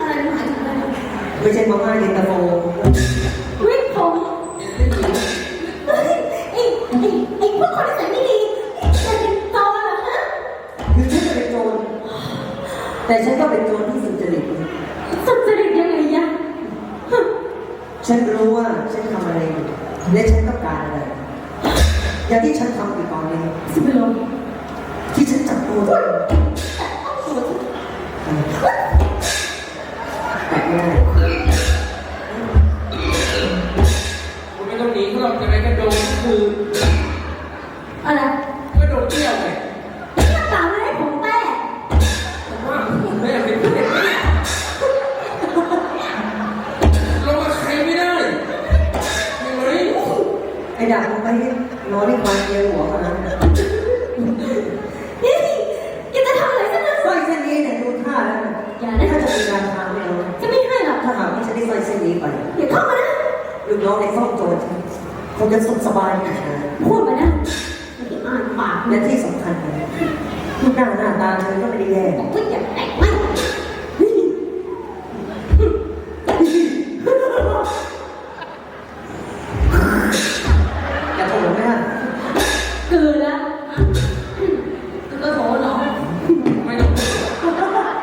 อะไรหมายถึงอะไรไม่ใช่มาม่าเย็นตาโฟวิ่งผมเห็นเล่นอยู่เฮ้ยไอ้ไอ้ไอ้พวกคนที่ใส่ไม่ดีจะเป็นโจรเหรอฮะคือฉันจะเป็นโจรแต่ฉันก็เป็นโจรที่สุจริตสุจริตยังไงยะฮะฉันรู้ว่าฉันทำอะไรอยู่และฉันต้องการอะไร อย่างที่ฉันทำอยู่ตอนนี้สิบโลที่ฉันจับตัวได้แตะไม่ได้ คุณไม่ต้องหนีเขาหรอกจะไปกระโดดคืออะไรกระโดดเที่ยวไงเนี่ยตามไม่ให้ผมแต้ผมว่าผมไม่อยากเป็นผู้เด็กลงกับใครไม่ได้ยังไงไอ้ดาบมึงไปนอนที่ควายเยียวหัวเขานะนี่แกจะทำอะไรฉันนะ สร้อยเส้นนี้เนี่ยดูท่าแล้วนะอย่านะถ้าจะมีงานทางไม่เอาจะไม่ให้หรอกถ้าหากว่าฉันได้สร้อยเส้นนี้ไปอย่าเข้ามานะลูกน้องในซ่องโจรคงจะสุขสบายนะพูดมานะอย่าอ่านปากและที่สำคัญเลยรูปหน้าหน้าตาเธอก็ไม่ได้แย่บอกว่าอย่าแตะไม่อย่าโถมนะเกินแล้วก็โถเหรอ ไม่ต้อง ปาก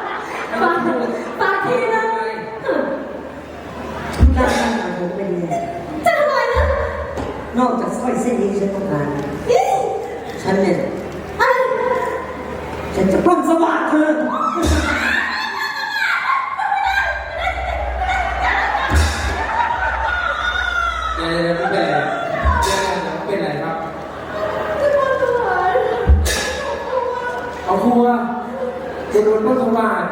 ปากทีนะ รูปหน้าหน้าตาเธอก็ไม่ได้แย่ จะทำไมนะ นอกจากสร้อยเส้นนี้ที่ฉันต้องการฉันเนี่ยอะไรฉันจะปล้นสวัสดิ์เธอเดี๋ยวไม่เป็นไรเดี๋ยวเป็นไรครับ เอาครัวจะโดนต้นสว่าน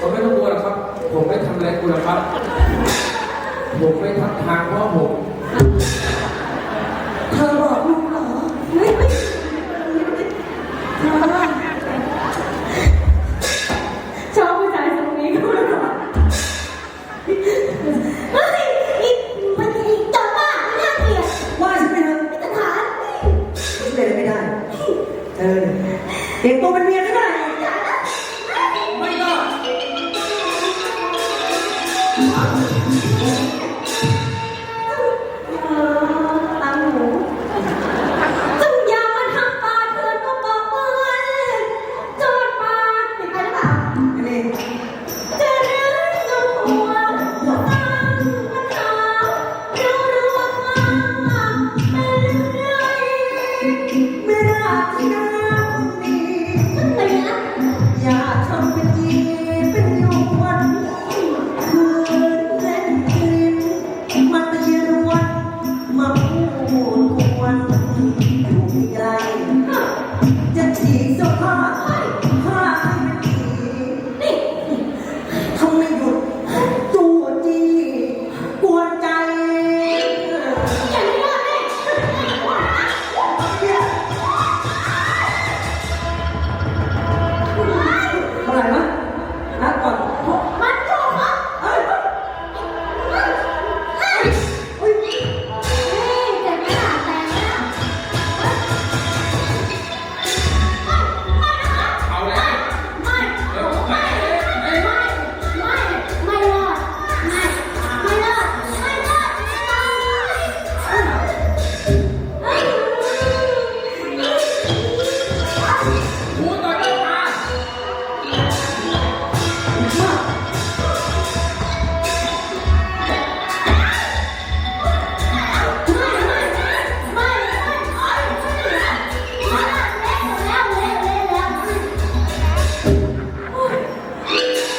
ผมไม่ต้องกลัวหรอกครับ ผมไม่ทำอะไรคุณหรอกครับ ผมไม่ทักทางเพราะผม เธอเนี่ยเด็กตัวเป็นเมีย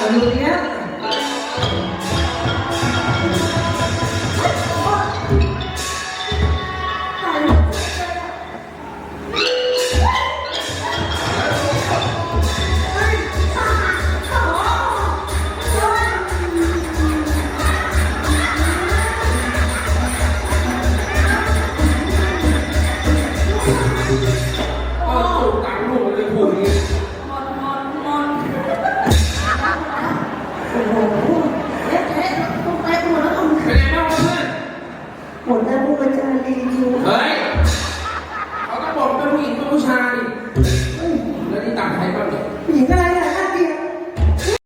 അനുവദിക്കും